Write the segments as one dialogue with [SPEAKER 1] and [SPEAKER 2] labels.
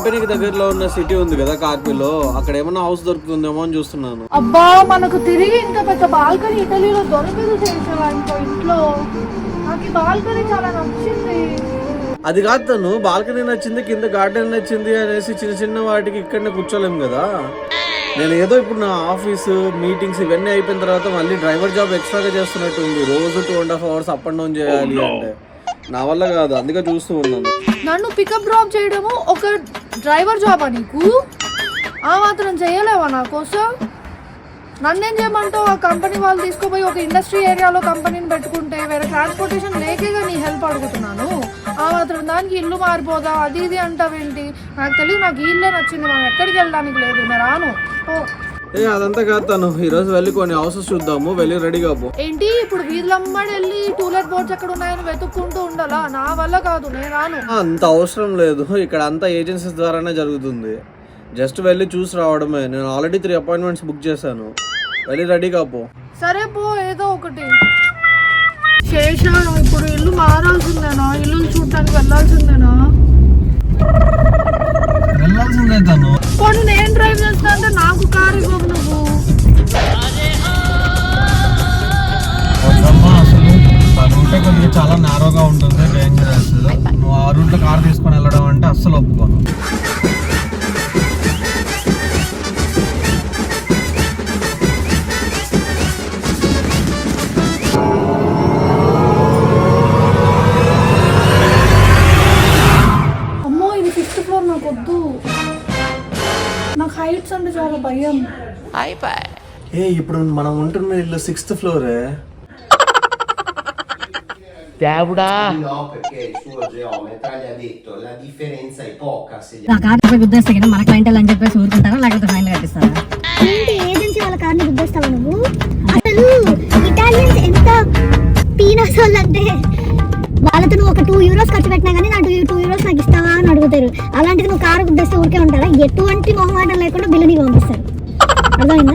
[SPEAKER 1] కంపెనీకి దగ్గరలో ఉన్న సిటీ ఉంది కదా కార్పీలో అక్కడ ఏమన్నా హౌస్ దొరుకుతుందేమో అని చూస్తున్నాను.
[SPEAKER 2] అబ్బా మనకు తిరిగి ఇంత పెద్ద బాల్కనీ ఇటలీలో దొరకదు ఇంట్లో? నాకు ఈ బాల్కనీ చాలా నచ్చింది.
[SPEAKER 1] అది కాదు తను బాల్కనీ నచ్చింది కింద గార్డెన్ నచ్చింది అనేసి చిన్న చిన్న వాటికి ఇక్కడనే కూర్చోలేము కదా. నేను ఏదో ఇప్పుడు నా ఆఫీసు మీటింగ్స్ ఇవన్నీ అయిపోయిన తర్వాత మళ్ళీ డ్రైవర్ జాబ్ ఎక్స్ట్రాగా చేస్తున్నట్టు ఉంది. రోజు two and half hours up and down చేయాలి అంటే. నా వల్ల కాదు అందుకే చూస్తూ ఉన్నాను.
[SPEAKER 2] నన్ను పికప్ డ్రాప్ చేయడము ఒక డ్రైవర్ జాబా నీకు? ఆ మాత్రం చేయలేవా నా కోసం? నన్నేం చేయమంటావు? ఆ కంపెనీ వాళ్ళు తీసుకుపోయి ఒక ఇండస్ట్రీ ఏరియాలో కంపెనీని పెట్టుకుంటే వేరే ట్రాన్స్పోర్టేషన్ లేకేగా నీ హెల్ప్ అడుగుతున్నాను? ఆ మాత్రం దానికి ఇల్లు మారిపోదా? అది ఇది అంటావేంటి? నాకు తెలియదు నాకు ఇల్లే నచ్చింది మనం ఎక్కడికి వెళ్ళడానికి లేదు నేను రాను. ఓ,
[SPEAKER 1] ఏ అదంతా కాదు తను. ఈరోజు వెళ్ళి కొన్ని హౌసెస్ చూద్దాము వెళ్ళి రెడీగా పో.
[SPEAKER 2] ఏంటి? ఇప్పుడు వీధులమ్మడి వెళ్ళి టూలెట్ బోర్డ్స్ ఎక్కడ ఉన్నాయని వెతుక్కుంటూ ఉండాలా? నా వల్ల కాదు నేను రాను.
[SPEAKER 1] అంత అవసరం లేదు. ఇక్కడ అంతా ఏజెన్సీస్ ద్వారానే జరుగుతుంది. జస్ట్ వెళ్ళి చూసి రావడమే. నేను ఆల్రెడీ త్రీ అపాయింట్మెంట్స్ బుక్ చేశాను. వెళ్ళి రెడీగా పో.
[SPEAKER 2] సరే పో ఏదో ఒకటి. శేషాను ఇప్పుడు ఇల్లు మారాల్సిందేనా? ఇల్లు చూడటానికి వెళ్ళాల్సిందేనా?
[SPEAKER 1] వెళ్ళాల్సిందే తను
[SPEAKER 2] పోనీ నేను డ్రైవ్ చేస్తా అంటే నాకు కారు ఇవ్వవు నువ్వు
[SPEAKER 1] అసలు ఆ రూట్ కొద్దిగా చాలా నారోగా ఉంటుంది డేంజరస్ నువ్వు ఆ రూట్లో కార్ తీసుకొని వెళ్ళడం అంటే అస్సలు ఒప్పుకోను ఏ ఇప్పుడు మనం ఉంటున్న ఇల్లు సిక్స్త్ ఫ్లోరే
[SPEAKER 3] పోయి గుద్దేస్తే కదా మన అని చెప్పేసి ఊరుకుంటారా లేకపోతే ఫైన్ కట్టిస్తారా?
[SPEAKER 4] ఏంటి ఏజెన్సీ వాళ్ళ కార్ని గుద్దేస్తావా నువ్వు? అసలు ఇటాలియన్స్ ఎంత పీనస్ అంటే వాళ్ళతో నువ్వు ఒక టూ యూరోస్ ఖర్చు పెట్టినా కానీ నా టూ టూ యూరోస్ నాకు ఇస్తావా అని అడుగుతారు. అలాంటిది నువ్వు కారు గుద్దేస్తే ఊరికే ఉంటారా? ఎటువంటి మొహమాటం లేకుండా బిల్లు నీకు పంపిస్తారు. అర్థమైందా?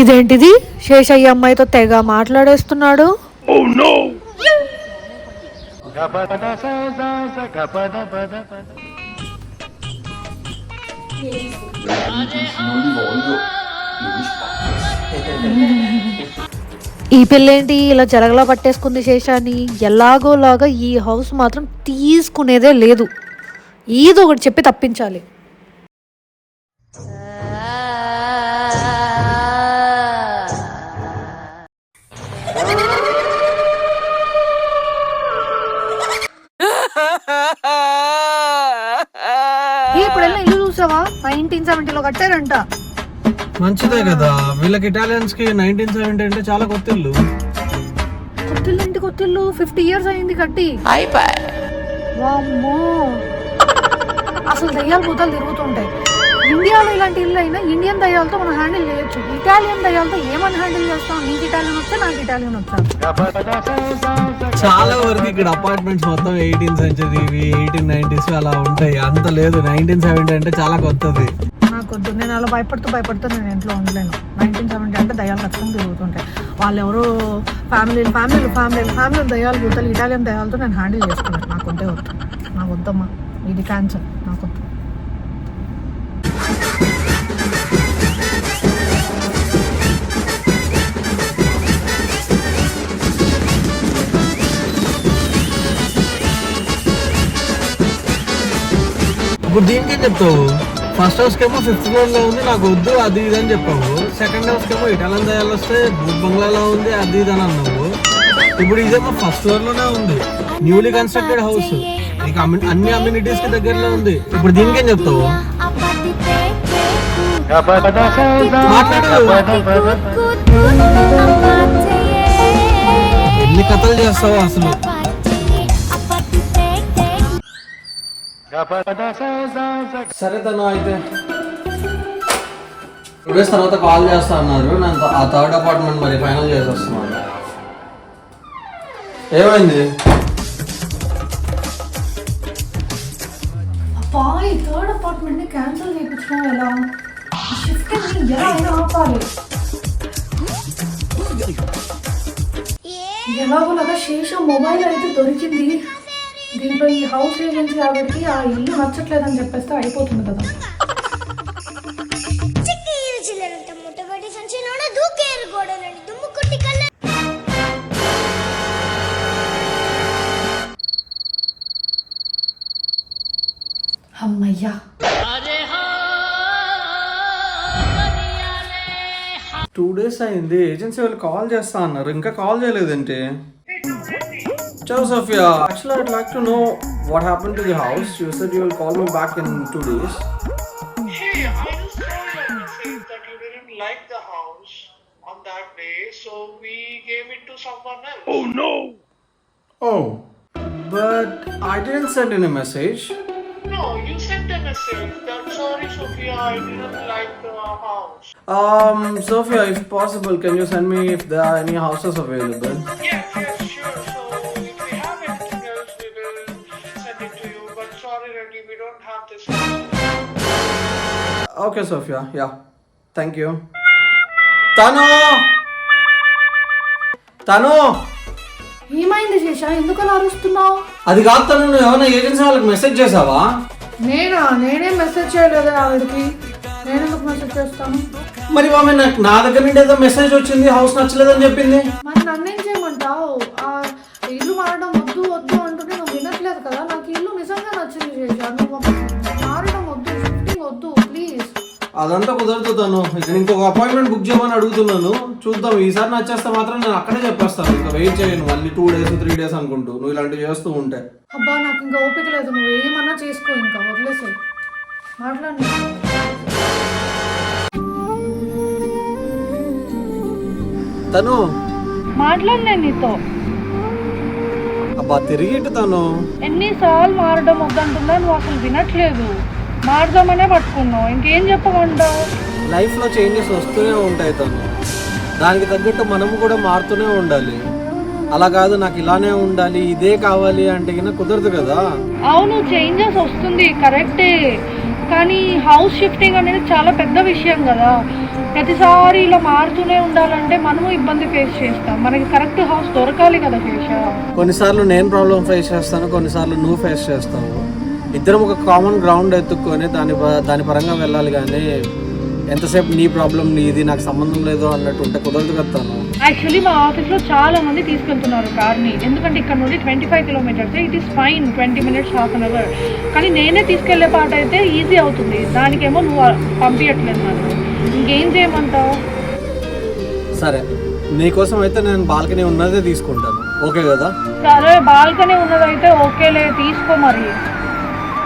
[SPEAKER 2] ఇదేంటిది? శేషయ్య అమ్మాయితో తెగ మాట్లాడేస్తున్నాడు. ఈ పిల్లేంటి ఇలా జరగలా పట్టేసుకుంది శేషాన్ని ఎలాగోలాగా ఈ హౌస్ మాత్రం తీసుకునేదే లేదు. ఏదో ఒకటి చెప్పి తప్పించాలి. ఇప్పుడెల్లా ఇల్లు చూసావా? నైన్టీన్ సెవెంటీలో కట్టారంట.
[SPEAKER 1] మంచిదే కదా. వీళ్ళకి ఇటాలియన్స్కి నైన్టీన్ సెవెంటీ అంటే చాలా కొత్త ఇల్లు.
[SPEAKER 2] కొత్తిల్లు ఇంటి కొత్తిల్లు ఫిఫ్టీ ఇయర్స్ అయింది కట్టి. వామ్మో. అసలు దయ్యాలు భూతాలు తిరుగుతుంటాయి. ఇండియాలో ఇలాంటి ఇల్లు అయినా ఇండియన్ దయ్యాలతో మనం హ్యాండిల్ చేయొచ్చు. ఇటాలియన్ దయ్యాలతో ఏమని హ్యాండిల్ చేస్తాం? నీకు ఇటాలియన్ వస్తే నాకు ఇటాలియన్ వస్తా
[SPEAKER 1] చాలా వరకు ఇక్కడ అపార్ట్మెంట్స్ మొత్తం ఎయిటీన్ సెంచరీ ఎయిటీన్ నైన్టీస్ అలా ఉంటాయి. అంత లేదు. నైన్టీన్ సెవెంటీ అంటే చాలా కొత్తది.
[SPEAKER 2] నాకు నేను అలా భయపడుతూ భయపడుతూ నేను ఇంట్లో ఉండలేను. నైన్టీన్ సెవెంటీ అంటే దయ్యాలు ఖచ్చితంగా తిరుగుతుంటాయి వాళ్ళు ఎవరు ఫ్యామిలీ ఫ్యామిలీ ఫ్యామిలీ ఫ్యామిలీ దయ్యాలు భూతాలు ఇటాలియన్ దయ్యాలతో నేను హ్యాండిల్ చేసుకున్నాను. నాకు వద్దే వద్దు. నాకు వద్దమ్మా. ఇది క్యాన్సర్
[SPEAKER 1] ఇప్పుడు దీనికి ఏం చెప్తావు. ఫస్ట్ హౌస్ కేమో ఫిఫ్త్ ఫ్లోర్లో ఉంది నాకు వద్దు అది ఇది అని చెప్పావు. సెకండ్ హౌస్ కేమో ఇటాలియన్ దయాలు వస్తే భూత్ బంగ్లాలో ఉంది అది ఇది అని అన్నావు. ఇప్పుడు ఇదేమో ఫస్ట్ ఫ్లోర్లోనే ఉంది. న్యూలీ కన్స్ట్రక్టెడ్ హౌస్ నీకు అన్ని అమ్యూనిటీస్కి దగ్గరలో ఉంది. ఇప్పుడు దీనికి ఏం చెప్తావు? ఎన్ని కథలు చేస్తావు అసలు? సరే తను అయితే. టూ డేస్ తర్వాత కాల్ చేస్తా అన్నారు. నేను ఆ థర్డ్ అపార్ట్మెంట్ మరి ఫైనల్ చేసి వస్తున్నాను ఏమైంది?
[SPEAKER 2] అబ్బా ఈ థర్డ్ అపార్ట్మెంట్ని క్యాన్సిల్ చేయించడం ఎలా? షిఫ్ట్ ఎలా అయినా ఆపాలి. ఎలాగోలాగా శేష మొబైల్ అయితే దొరికింది. దీంట్లో ఈ హౌస్ ఏజెన్సీ ఆవిడకి ఆ ఇల్లు నచ్చట్లేదు అని చెప్పేస్తే అయిపోతుంది కదా. అమ్మయ్యా.
[SPEAKER 1] టూ డేస్ అయింది. ఏజెన్సీ వాళ్ళు కాల్ చేస్తా అన్నారు. ఇంకా కాల్ చేయలేదంటే? Ciao Sofia, actually I'd like to know what happened to the house. You said you will call me back in two days.
[SPEAKER 5] Hey, I just saw message that you didn't like the house on that day, so we gave it to someone else. Oh no!
[SPEAKER 1] Oh, but I didn't send any message.
[SPEAKER 5] No, you sent a message. I'm sorry, Sophia, I didn't like the house.
[SPEAKER 1] Um, Sofia, if possible, can you send me if there are any houses available?
[SPEAKER 5] Yeah, Have this.
[SPEAKER 1] Okay, Sophia. Yeah. Thank you. Tanu! తను
[SPEAKER 2] ఏమైంది శేష ఎందుకు అలా అరుస్తున్నావు
[SPEAKER 1] అది కాదు తను నువ్వు ఏమైనా ఏజెన్సీ వాళ్ళకి మెసేజ్ చేసావా
[SPEAKER 2] నేనా నేనే మెసేజ్ చేయలేదు ఆవిడకి నేను ఎందుకు మెసేజ్ చేస్తాను
[SPEAKER 1] మరి ఆమె నాకు నా దగ్గర నుండి ఏదో మెసేజ్ వచ్చింది హౌస్ నచ్చలేదని చెప్పింది
[SPEAKER 2] మరి నన్నేం చేయమంటావు మారడం వద్దు షిఫ్టింగ్ వద్దు ప్లీజ్
[SPEAKER 1] అదంతా కుదరదు తను. ఇక్కడ ఇంకొక అపాయింట్మెంట్ బుక్ చేయమని అడుగుతున్నాను. చూద్దాం. ఈసారి నచ్చేస్తే మాత్రం నేను అక్కడే చెప్పేస్తాను. ఇంకా వెయిట్ చేయను. మళ్ళీ టూ డేస్ త్రీ డేస్ అనుకుంటూ. నువ్వు ఇలాంటివి చేస్తూ ఉంటే.
[SPEAKER 2] అబ్బా నాకు ఇంకా ఓపిక లేదు. నువ్వు ఏమన్నా చేసుకో ఇంకా. వదిలేసాయి మాట్లాడు.
[SPEAKER 1] తను.
[SPEAKER 2] మాట్లాడు నేను నీతో.
[SPEAKER 1] అబ్బా తిరిగి ఇటు తను
[SPEAKER 2] ఎన్నిసార్లు మారడం వద్దంటున్నా నువ్వు అసలు వినట్లేదు. మారదామనే పట్టుకున్నావు. ఇంకేం చెప్పమంటావు
[SPEAKER 1] లైఫ్లో చేంజెస్ వస్తూనే ఉంటాయి తను. దానికి తగ్గట్టు మనము కూడా మారుతూనే ఉండాలి. అలా కాదు నాకు ఇలానే ఉండాలి ఇదే కావాలి అంటే కింద కుదరదు కదా.
[SPEAKER 2] అవును చేంజెస్ వస్తుంది. కరెక్టే. కానీ హౌస్ షిఫ్టింగ్ అనేది చాలా పెద్ద విషయం కదా. ప్రతిసారి ఇలా మారుతూనే ఉండాలంటే మనము ఇబ్బంది ఫేస్ చేస్తాం. మనకి కరెక్ట్ హౌస్ దొరకాలి కదా శేష.
[SPEAKER 1] కొన్నిసార్లు నేను ప్రాబ్లం ఫేస్ చేస్తాను కొన్నిసార్లు నువ్వు ఫేస్ చేస్తావు. ఇద్దరం ఒక కామన్ గ్రౌండ్ ఎత్తుక్కొని దాని ప- దాని పరంగా వెళ్ళాలి కానీ ఎంతసేపు నీ ప్రాబ్లం నీది నాకు సంబంధం లేదు అన్నట్టు ఉంటే కుదరదు కదా తను.
[SPEAKER 2] యాక్చువల్లీ మా ఆఫీస్లో చాలా మంది తీసుకెళ్తున్నారు కార్ని ఎందుకంటే ఇక్కడ నుండి twenty five kilometres it is fine twenty minutes half an hour కానీ నేనే తీసుకెళ్ళే పాట అయితే ఈజీ అవుతుంది. దానికేమో నువ్వు పంపించట్లేదు నాకు. ఇంకేం చేయమంటావు?
[SPEAKER 1] సరే నీకోసం అయితే నేను బాల్కనీ ఉన్నదే తీసుకుంటాను. ఓకే కదా?
[SPEAKER 2] సరే బాల్కనీ ఉన్నదైతే ఓకేలే తీసుకో మరి.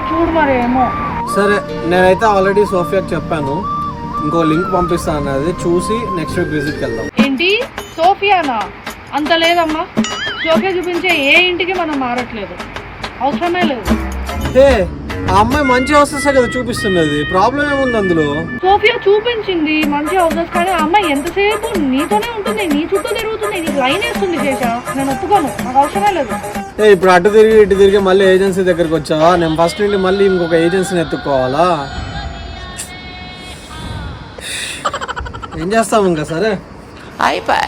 [SPEAKER 2] చూడు మరి ఏమో.
[SPEAKER 1] సరే నేనైతే ఆల్రెడీ సోఫియాకి చెప్పాను. ఇంకో లింక్ పంపిస్తాను అన్నది. చూసి నెక్స్ట్ వీక్ విజిట్కి వెళ్దాం.
[SPEAKER 2] ఏంటి? సోఫియానా? అంత లేదమ్మా. సోఫియా చూపించే ఏ ఇంటికి మనం మారట్లేదు. అవసరమే లేదు.
[SPEAKER 1] హే ఆ అమ్మాయి మంచి హౌసెస్ కదా చూపిస్తున్నది. ప్రాబ్లం ఏముంది అందులో?
[SPEAKER 2] సోఫియా చూపించింది మంచి హౌసెస్ కానీ ఆ అమ్మాయి ఎంతసేపు నీతోనే ఉంటుంది నీ చుట్టూ తిరుగుతుంది నీకు లైన్ వేస్తుంది చేశ నేను ఒప్పుకోను. నాకు అవసరమే లేదు.
[SPEAKER 1] ఏ ఇప్పుడు అటు తిరిగి ఇటు తిరిగి మళ్ళీ ఏజెన్సీ దగ్గరికి వచ్చావా? నేను ఫస్ట్ నుండి మళ్ళీ ఇంకొక ఏజెన్సీని ఎత్తుక్కోవాలా? ఏం చేస్తావు ఇంకా? సరే.
[SPEAKER 6] అయిపోయి.